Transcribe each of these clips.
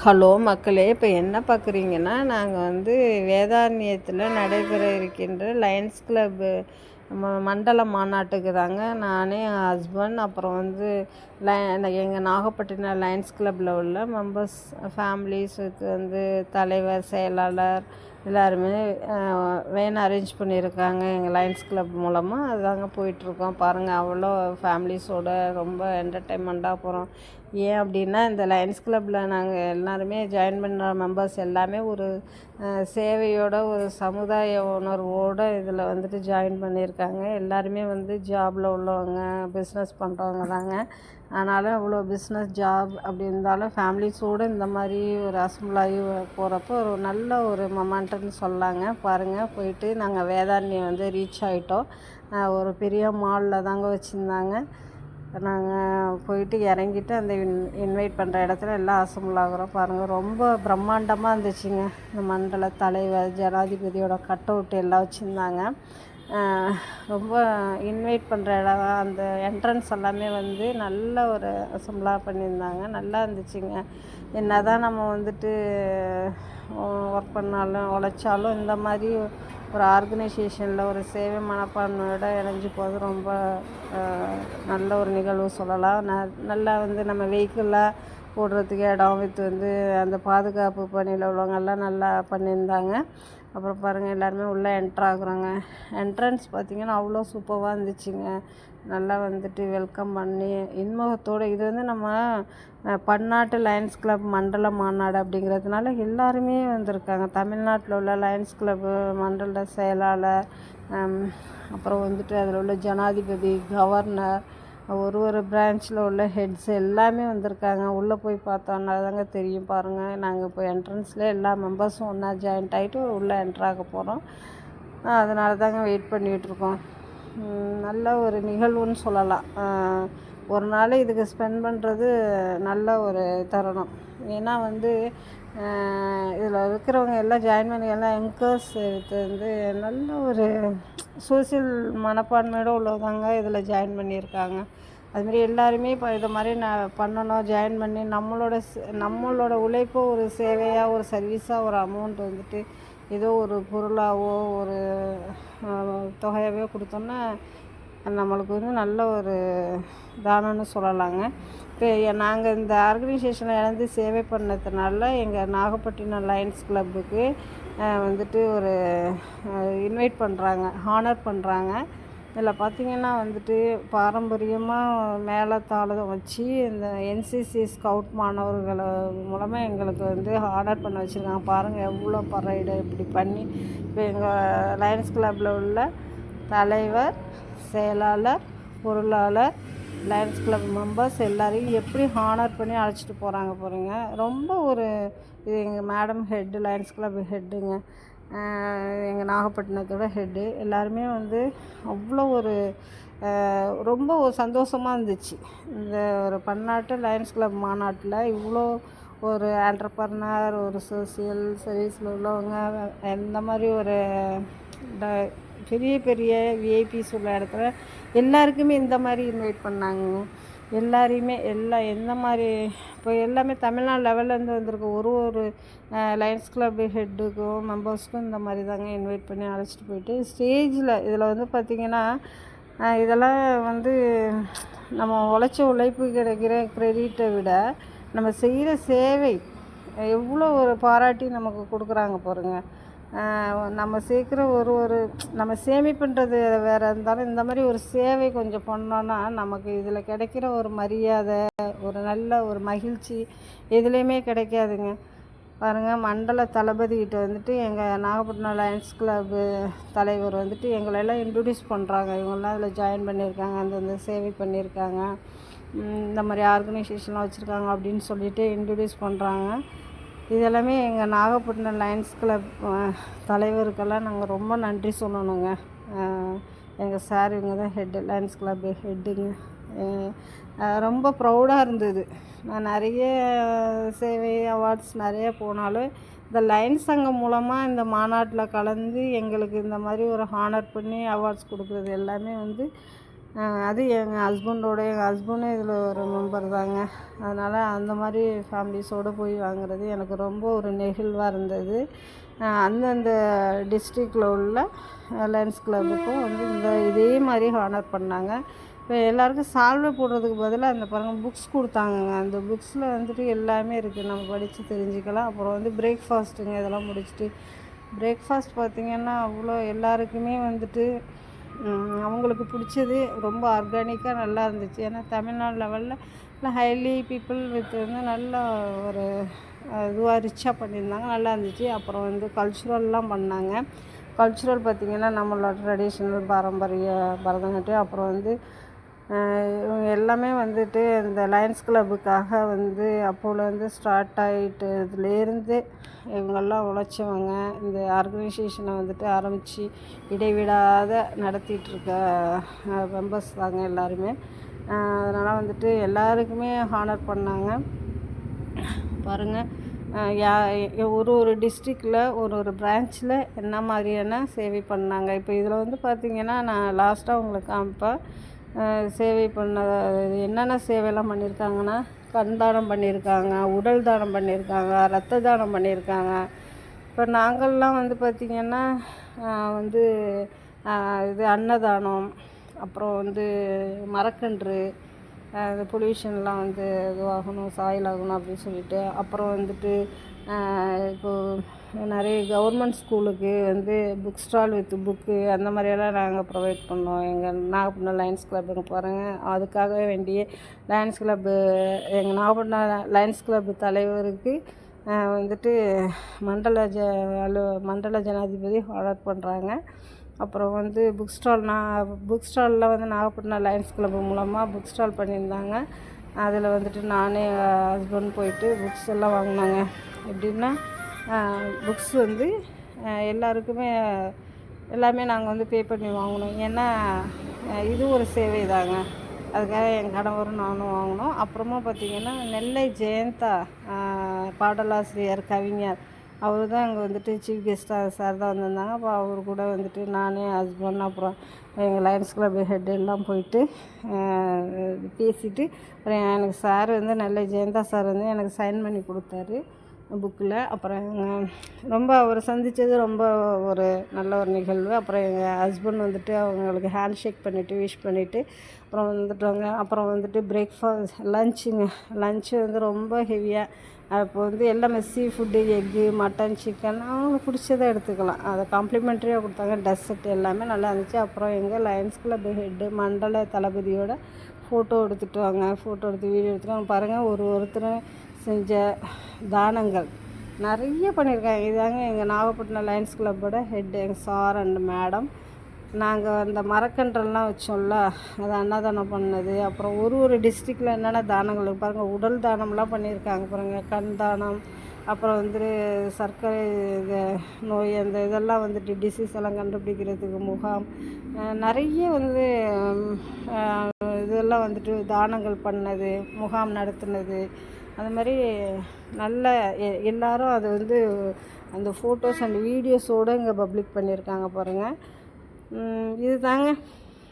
Hello மக்களே இப்போ என்ன பார்க்குறீங்கன்னா நாங்கள் வந்து வேதாரண்யத்தில் நடைபெற இருக்கின்ற லயன்ஸ் கிளப்பு ம மண்டல மாநாட்டுக்கு தாங்க நான் என் ஹஸ்பண்ட் அப்புறம் வந்து எங்கள் நாகப்பட்டினம் லயன்ஸ் கிளப்பில் உள்ள மெம்பர்ஸ் ஃபேமிலிஸ் வந்து தலைவர் செயலாளர் எல்லாருமே வேன் அரேஞ்ச் பண்ணியிருக்காங்க எங்கள் லயன்ஸ் கிளப் மூலமாக அதுதாங்க போயிட்டுருக்கோம் பாருங்கள் அவ்வளோ ஃபேமிலிஸோட ரொம்ப என்டர்டைன்மெண்ட்டாக போகிறோம் ஏன் அப்படின்னா இந்த லயன்ஸ் கிளப்பில் நாங்கள் எல்லாருமே ஜாயின் பண்ணுற மெம்பர்ஸ் எல்லாமே ஒரு சேவையோட ஒரு சமுதாய உணர்வோடு இதில் வந்துட்டு ஜாயின் பண்ணியிருக்காங்க. எல்லாருமே வந்து ஜாபில் உள்ளவங்க பிஸ்னஸ் பண்ணுறவங்க தாங்க. ஆனாலும் அவ்வளோ பிஸ்னஸ் ஜாப் அப்படி இருந்தாலும் ஃபேமிலிஸோடு இந்த மாதிரி ஒரு அசம்பிளாகி போகிறப்போ ஒரு நல்ல ஒரு மொமெண்ட்டுன்னு சொல்லாங்க. பாருங்கள் போயிட்டு நாங்கள் வேதாரண்யம் வந்து ரீச் ஆகிட்டோம் ஒரு பெரிய மாலில் தாங்க வச்சுருந்தாங்க. நாங்கள் போயிட்டு இறங்கிட்டு அந்த இன் இன்வைட் பண்ணுற இடத்துல எல்லாம் அசம்பிளாகிறோம் பாருங்கள் ரொம்ப பிரம்மாண்டமாக இருந்துச்சுங்க. இந்த மண்டல தலைவர் ஜனாதிபதியோட கட் அவுட் எல்லாம் வச்சுருந்தாங்க. ரொம்ப இன்வைட் பண்ணுற இடம் அந்த என்ட்ரன்ஸ் எல்லாமே வந்து நல்ல ஒரு அசம்பிளாக பண்ணியிருந்தாங்க. நல்லா இருந்துச்சுங்க. என்ன தான் நம்ம வந்துட்டு ஒர்க் பண்ணாலும் உழைச்சாலும் இந்த மாதிரி ஒரு ஆர்கனைசேஷனில் ஒரு சேவை மனப்பான்மையோட இணைஞ்சு போகிறது ரொம்ப நல்ல ஒரு நிகழ்வு சொல்லலாம். ந நல்லா வந்து நம்ம வெஹிக்கிளாக போடுறதுக்கு இடம் வித்து வந்து அந்த பாதுகாப்பு பணியில் உள்ளவங்கெல்லாம் நல்லா பண்ணியிருந்தாங்க. அப்புறம் பாருங்கள் எல்லாருமே உள்ளே என்ட்ராகிறாங்க என்ட்ரன்ஸ் பார்த்திங்கன்னா அவ்வளோ சூப்பராக இருந்துச்சுங்க. நல்லா வந்துட்டு வெல்கம் பண்ணி இன்முகத்தோடு இது வந்து நம்ம பன்னாட்டு லயன்ஸ் கிளப் மண்டல மாநாடு அப்படிங்கிறதுனால எல்லாருமே வந்திருக்காங்க. தமிழ்நாட்டில் உள்ள லயன்ஸ் கிளப்பு மண்டல செயலாளர் அப்புறம் வந்துட்டு அதில் உள்ள ஜனாதிபதி கவர்னர் ஒரு ஒரு பிரான்ச்சில் உள்ள ஹெட்ஸ் எல்லாமே வந்திருக்காங்க. உள்ளே போய் பார்த்தோன்னா தாங்க தெரியும் பாருங்கள் நாங்கள் இப்போ என்ட்ரன்ஸில் எல்லா மெம்பர்ஸும் ஒன்றா ஜாயின்ட் ஆகிட்டு உள்ளே என்ட்ராக போகிறோம் அதனால தாங்க வெயிட் பண்ணிகிட்ருக்கோம் நல்ல ஒரு நிகழ்வுன்னு சொல்லலாம். ஒரு நாள் இதுக்கு ஸ்பெண்ட் பண்ணுறது நல்ல ஒரு தருணம். ஏன்னா வந்து இதில் இருக்கிறவங்க எல்லாம் ஜாயின் பண்ணி எல்லாம் எங்கர்ஸ் வந்து நல்ல ஒரு சோசியல் மனப்பான்மையோடு உள்ளவங்க இதில் ஜாயின் பண்ணியிருக்காங்க. அதுமாரி எல்லாருமே இப்போ இதை மாதிரி நான் பண்ணணும் ஜாயின் பண்ணி நம்மளோட நம்மளோட உழைப்போ ஒரு சேவையாக ஒரு சர்வீஸாக ஒரு அமௌண்ட் வந்துட்டு ஏதோ ஒரு பொருளாகவோ ஒரு தொகையாகவோ கொடுத்தோன்னா நம்மளுக்கு வந்து நல்ல ஒரு தானம்னு சொல்லலாங்க. இப்போ நாங்கள் இந்த ஆர்கனைசேஷனை இழந்து சேவை பண்ணதுனால எங்கள் நாகப்பட்டினம் லயன்ஸ் கிளப்புக்கு வந்துட்டு ஒரு இன்வைட் பண்ணுறாங்க ஹானர் பண்ணுறாங்க இதில் பார்த்திங்கன்னா வந்துட்டு பாரம்பரியமாக மேளதாளம் வச்சு இந்த என்சிசி ஸ்கவுட் மாணவர்களை மூலமாக எங்களுக்கு வந்து ஆர்டர் பண்ண வச்சுருக்காங்க. பாருங்கள் எவ்வளோ பரைடு இப்படி பண்ணி இப்போ எங்கள் லயன்ஸ் கிளப்பில் உள்ள தலைவர் செயலாளர் பொருளாளர் லயன்ஸ் கிளப் மெம்பர்ஸ் எல்லாரையும் எப்படி ஹானர் பண்ணி அழைச்சிட்டு போகிறாங்க போகிறீங்க ரொம்ப ஒரு இது எங்கள் மேடம் ஹெட்டு லயன்ஸ் கிளப் ஹெட்டுங்க எங்கள் நாகப்பட்டினத்தோட ஹெட்டு எல்லாருமே வந்து அவ்வளோ ஒரு ரொம்ப ஒரு சந்தோஷமாக இருந்துச்சு. இந்த ஒரு பன்னாட்டு லயன்ஸ் கிளப் மாநாட்டில் இவ்வளோ ஒரு ஆண்டர்பர்னர் ஒரு சோசியல் சர்வீஸில் உள்ளவங்க இந்த மாதிரி ஒரு பெரிய பெரிய விஐபிஸ் உள்ள இடத்துல எல்லாருக்குமே இந்த மாதிரி இன்வைட் பண்ணாங்க. எல்லாரையுமே எல்லா எந்த மாதிரி இப்போ எல்லாமே தமிழ்நாடு லெவல்லேருந்து வந்திருக்கு ஒரு ஒரு லயன்ஸ் கிளப் ஹெட்டுக்கும் மெம்பர்ஸ்க்கும் இந்த மாதிரி தாங்க இன்வைட் பண்ணி அழைச்சிட்டு போயிட்டு ஸ்டேஜில் இதில் வந்து பார்த்திங்கன்னா இதெல்லாம் வந்து நம்ம உழைச்ச உழைப்பு கிடைக்கிற க்ரெடிட்டை விட நம்ம செய்கிற சேவை எவ்வளோ ஒரு பாராட்டி நமக்கு கொடுக்குறாங்க பாருங்கள் நம்ம சீக்கிரம் ஒரு ஒரு நம்ம சேமிப்புன்றது வேறு இருந்தாலும் இந்த மாதிரி ஒரு சேவை கொஞ்சம் பண்ணோன்னா நமக்கு இதில் கிடைக்கிற ஒரு மரியாதை ஒரு நல்ல ஒரு மகிழ்ச்சி எதுலேயுமே கிடைக்காதுங்க. பாருங்கள் மண்டல தளபதிக்கிட்ட வந்துட்டு எங்கள் நாகப்பட்டினம் லயன்ஸ் கிளப்பு தலைவர் வந்துட்டு எங்களெல்லாம் இன்ட்ரடியூஸ் பண்ணுறாங்க இவங்கெல்லாம் அதில் ஜாயின் பண்ணியிருக்காங்க அந்தந்த சேவை பண்ணியிருக்காங்க. இந்த மாதிரி ஆர்கனைசேஷன்லாம் வச்சுருக்காங்க அப்படின்னு சொல்லிட்டு இன்ட்ரடியூஸ் பண்ணுறாங்க இதெல்லாமே எங்கள் நாகப்பட்டினம் லயன்ஸ் கிளப் தலைவருக்கெல்லாம் நாங்கள் ரொம்ப நன்றி சொல்லணுங்க. எங்கள் சார் இவங்க தான் ஹெட்டு லயன்ஸ் கிளப் ஹெட்டுங்க ரொம்ப ப்ரௌடாக இருந்தது. நான் நிறைய சேவை அவார்ட்ஸ் நிறைய போனாலும் இந்த லயன்ஸ் சங்கம் மூலமாக இந்த மாநாட்டில் கலந்து எங்களுக்கு இந்த மாதிரி ஒரு ஹானர் பண்ணி அவார்ட்ஸ் கொடுக்குறது எல்லாமே வந்து அது எங்கள் ஹஸ்பண்டோட எங்கள் ஹஸ்பண்டும் இதில் ஒரு மெம்பர் தாங்க. அதனால் அந்த மாதிரி ஃபேமிலிஸோடு போய் வாங்குறது எனக்கு ரொம்ப ஒரு நெகிழ்வாக இருந்தது. அந்தந்த டிஸ்ட்ரிக்டில் உள்ள லயன்ஸ் கிளப்புக்கும் வந்து இந்த இதே மாதிரி ஹானர் பண்ணாங்க. இப்போ எல்லாருக்கும் சால்வை போடுறதுக்கு பதிலாக அந்த பாருங்கள் புக்ஸ் கொடுத்தாங்கங்க. அந்த புக்ஸில் வந்துட்டு எல்லாமே இருக்குது நம்ம படித்து தெரிஞ்சுக்கலாம். அப்புறம் வந்து பிரேக்ஃபாஸ்ட்டுங்க இதெல்லாம் முடிச்சுட்டு பிரேக்ஃபாஸ்ட் பார்த்திங்கன்னா அவ்வளோ எல்லாருக்குமே வந்துட்டு அவங்களுக்கு பிடிச்சது ரொம்ப ஆர்கானிக்காக நல்லா இருந்துச்சு. ஏன்னா தமிழ்நாடு லெவலில் நல்லா ஹைலி பீப்புள் வித் வந்து நல்ல ஒரு இதுவாக ரிச்சாக பண்ணியிருந்தாங்க. நல்லா இருந்துச்சு. அப்புறம் வந்து கல்ச்சுரல்லாம் பண்ணாங்க. கல்ச்சுரல் பார்த்திங்கன்னா நம்மளோட ட்ரெடிஷ்னல் பாரம்பரிய பரதநாட்டியம் அப்புறம் வந்து இவங்க எல்லாமே வந்துட்டு இந்த லயன்ஸ் கிளப்புக்காக வந்து அப்போலேருந்து ஸ்டார்ட் ஆகிட்டு இதுலேருந்து இவங்கெல்லாம் உழைச்சவங்க இந்த ஆர்கனைசேஷனை வந்துட்டு ஆரம்பித்து இடைவிடாத நடத்திட்டுருக்க மெம்பர்ஸ் தாங்க எல்லாருமே. அதனால் வந்துட்டு எல்லாருக்குமே ஹானர் பண்ணாங்க. பாருங்கள் யா ஒரு ஒரு டிஸ்ட்ரிக்டில் ஒரு ஒரு பிரான்ச்சில் என்ன மாதிரியான சேவை பண்ணாங்க. இப்போ இதில் வந்து பார்த்திங்கன்னா நான் லாஸ்ட்டாக உங்களுக்கு காமிப்பேன். சேவை பண்ண என்னென்ன சேவைலாம் பண்ணியிருக்காங்கன்னா கண் தானம் பண்ணியிருக்காங்க உடல் தானம் பண்ணியிருக்காங்க ரத்த தானம் பண்ணியிருக்காங்க. இப்போ நாங்கள்லாம் வந்து பார்த்திங்கன்னா வந்து இது அன்னதானம் அப்புறம் வந்து மரக்கன்று இந்த பொல்யூஷன்லாம் வந்து இதுவாகணும் சாயில் ஆகணும் அப்படின்னு சொல்லிட்டு அப்புறம் வந்துட்டு இப்போது நிறைய கவர்மெண்ட் ஸ்கூலுக்கு வந்து புக் ஸ்டால் வித் புக்கு அந்த மாதிரியெல்லாம் நாங்கள் ப்ரொவைட் பண்ணோம். எங்கள் நாகப்பட்டினம் லயன்ஸ் கிளப்புக்கு பாருங்கள் அதுக்காக வேண்டிய லயன்ஸ் கிளப்பு எங்கள் நாகப்பட்டினம் லயன்ஸ் கிளப்பு தலைவருக்கு வந்துட்டு மண்டல ஜ அலு மண்டல ஜனாதிபதி ஆர்டர் பண்ணுறாங்க அப்புறம் வந்து புக் ஸ்டால் நான் புக் ஸ்டாலில் வந்து நாகப்பட்டினம் லயன்ஸ் கிளப் மூலமாக புக் ஸ்டால் பண்ணியிருந்தாங்க. அதில் வந்துட்டு நானே ஹஸ்பண்ட் போயிட்டு புக்ஸ் எல்லாம் வாங்கினாங்க. எப்படின்னா புக்ஸ் வந்து எல்லாருக்குமே எல்லாமே நாங்கள் வந்து பே பண்ணி வாங்கினோம். ஏன்னா இது ஒரு சேவை தாங்க. அதுக்காக என் கணவரும் நானும் வாங்கினோம். அப்புறமா பார்த்திங்கன்னா நெல்லை ஜெயந்தா பாடலாசிரியர் கவிஞர். அவர் தான் அங்கே வந்துட்டு சீஃப் கெஸ்ட்டாக சார் தான் வந்திருந்தாங்க. அப்போ அவர் கூட வந்துட்டு நானே ஹஸ்பண்ட் அப்புறம் எங்கள் லயன்ஸ் கிளப் ஹெட் எல்லாம் போயிட்டு பேசிவிட்டு அப்புறம் எனக்கு சார் வந்து நல்ல ஜெயந்தா சார் வந்து எனக்கு சைன் பண்ணி கொடுத்தாரு புக்கில் அப்புறம் ரொம்ப அவரை சந்தித்தது ரொம்ப ஒரு நல்ல ஒரு நிகழ்வு. அப்புறம் எங்கள் ஹஸ்பண்ட் வந்துட்டு அவங்களுக்கு ஹேண்ட் ஷேக் பண்ணிவிட்டு விஷ் பண்ணிவிட்டு அப்புறம் வந்துட்டாங்க. அப்புறம் வந்துட்டு பிரேக்ஃபாஸ்ட் லஞ்சுங்க லஞ்சு வந்து ரொம்ப ஹெவியாக அப்போ வந்து எல்லாமே sea food egg mutton chicken அவங்களுக்கு பிடிச்சதை எடுத்துக்கலாம். அதை காம்ப்ளிமெண்ட்ரியாக கொடுத்தாங்க. டெசர்ட் எல்லாமே நல்லா இருந்துச்சு. அப்புறம் எங்கள் லயன்ஸ் கிளப் ஹெட்டு மண்டல தளபதியோட ஃபோட்டோ எடுத்துகிட்டு வாங்க. ஃபோட்டோ எடுத்து வீடியோ எடுத்துகிட்டு பாருங்கள் ஒரு ஒருத்தரும் செஞ்ச தானங்கள். நிறைய பண்ணியிருக்காங்க. இதாங்க எங்கள் நாகப்பட்டினம் லயன்ஸ் கிளப்போட ஹெட் எங்கள் சார் அண்ட் மேடம் நாங்கள் அந்த மரக்கன்றெல்லாம் வச்சோம்ல அதை அன்னதானம் பண்ணது. அப்புறம் ஒரு ஒரு டிஸ்ட்ரிக்டில் என்னென்ன தானங்கள் பாருங்கள் உடல் தானம்லாம் பண்ணியிருக்காங்க பாருங்கள் கண் தானம் அப்புறம் வந்துட்டு சர்க்கரை இது நோய் அந்த இதெல்லாம் வந்துட்டு டிசீஸ் எல்லாம் கண்டுபிடிக்கிறதுக்கு முகாம். நிறைய வந்து இதெல்லாம் வந்துட்டு தானங்கள் பண்ணது முகாம் நடத்துனது. அந்த மாதிரி நல்ல எ எல்லோரும் வந்து அந்த ஃபோட்டோஸ் அண்ட் வீடியோஸோடு இங்கே பப்ளிக் பண்ணியிருக்காங்க பாருங்கள் இது தாங்க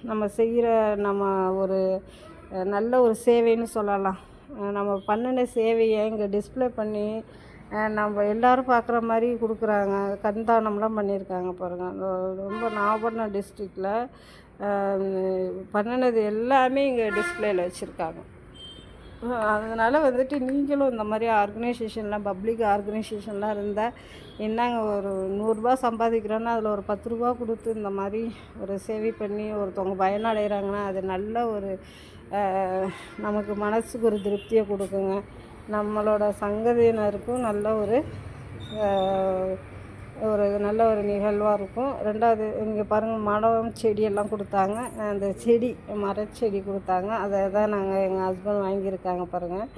நம்ம செய்கிற நம்ம ஒரு நல்ல ஒரு சேவைன்னு சொல்லலாம். நம்ம பண்ணின சேவையை இங்கே டிஸ்பிளே பண்ணி நம்ம எல்லோரும் பார்க்குற மாதிரி கொடுக்குறாங்க. கண்தானம்லாம் பண்ணியிருக்காங்க பாருங்கள் ரொம்ப நாகப்பட்டினம் டிஸ்ட்ரிக்டில் பண்ணினது எல்லாமே இங்கே டிஸ்பிளேயில் வச்சுருக்காங்க. அதனால் வந்துட்டு நீங்களும் இந்த மாதிரி ஆர்கனைசேஷன்லாம் பப்ளிக் ஆர்கனைசேஷன்லாம் இருந்தால் என்னங்க ஒரு நூறுரூபா சம்பாதிக்கிறோன்னா அதில் ஒரு பத்து ரூபா கொடுத்து இந்த மாதிரி ஒரு சேவை பண்ணி ஒருத்தவங்க பயனடைகிறாங்கன்னா அது நல்ல ஒரு நமக்கு மனசுக்கு ஒரு திருப்தியை கொடுக்குங்க. நம்மளோட சங்கதியினருக்கும் நல்ல ஒரு ஒரு நல்ல ஒரு நிகழ்வாக இருக்கும். ரெண்டாவது இங்கே பாருங்கள் மடம் செடியெல்லாம் கொடுத்தாங்க. அந்த செடி மரச்செடி கொடுத்தாங்க. அதை தான் நாங்கள் எங்கள் ஹஸ்பண்ட் வாங்கியிருக்காங்க பாருங்கள்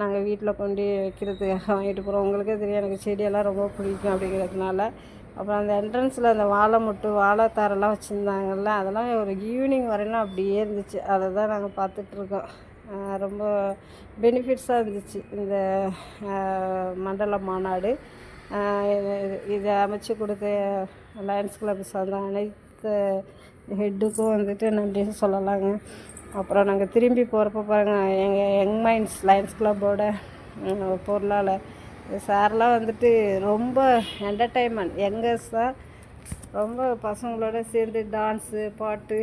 நாங்கள் வீட்டில் கொண்டு வைக்கிறதுக்காக வாங்கிட்டு போகிறோம் உங்களுக்கே தெரியும் எனக்கு செடியெல்லாம் ரொம்ப பிடிக்கும் அப்படிங்கிறதுனால. அப்புறம் அந்த என்ட்ரன்ஸில் அந்த வாழை முட்டு வாழைத்தாரெல்லாம் வச்சுருந்தாங்கல்ல அதெல்லாம் ஒரு ஈவினிங் வரையிலும் அப்படியே இருந்துச்சு. அதை தான் நாங்கள் பார்த்துட்ருக்கோம் ரொம்ப பெனிஃபிட்ஸாக இருந்துச்சு. இந்த மண்டல மாநாடு. இதை அமைச்சு கொடுத்த லயன்ஸ் கிளப் சார்ந்த அனைத்து ஹெட்டுக்கும் வந்துட்டு நன்றி சொல்லலாங்க. அப்புறம் நாங்கள் திரும்பி போகிறப்ப பாருங்கள் எங்கள் யங் மைண்ட்ஸ் லயன்ஸ் கிளப்போட பொருளாளர் சார்லாம் வந்துட்டு ரொம்ப என்டர்டைன்மெண்ட் யங்கர்ஸ் தான் ரொம்ப பசங்களோட சேர்ந்து டான்ஸு பாட்டு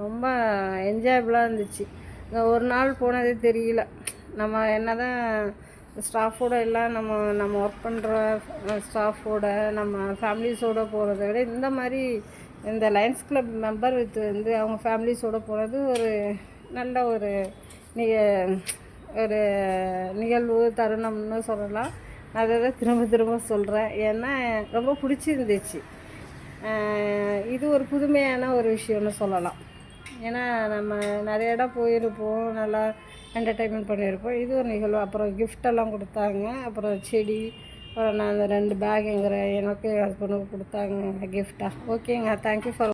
ரொம்ப என்ஜாயபுளாக இருந்துச்சு. ஒரு நாள் போனதே தெரியல. நம்ம என்ன தான் ஸ்டாஃபோடு எல்லாம் நம்ம நம்ம ஒர்க் பண்ணுற ஸ்டாஃபோட நம்ம ஃபேமிலிஸோட போகிறத விட இந்த மாதிரி இந்த லயன்ஸ் கிளப் மெம்பர் வித் வந்து அவங்க ஃபேமிலிஸோடு போகிறது ஒரு நல்ல ஒரு நிக ஒரு நிகழ்வு தருணம்னு சொல்லலாம். அதை தான் திரும்ப திரும்ப சொல்கிறேன் ஏன்னா ரொம்ப பிடிச்சிருந்துச்சு. இது ஒரு புதுமையான ஒரு விஷயம்னு சொல்லலாம். ஏன்னா நம்ம நிறைய இடம் போயிருப்போம் நல்லா என்டர்டெயின்மெண்ட் பண்ணியிருப்போம். இது ஒரு நிகழ்வு. அப்புறம் கிஃப்டெல்லாம் கொடுத்தாங்க. அப்புறம் செடி அப்புறம் நான் அந்த ரெண்டு பேக் எங்கிற எனக்கு ஹஸ்பண்டுக்கு கொடுத்தாங்க கிஃப்டாக ஓகேங்க தேங்க்யூ ஃபார்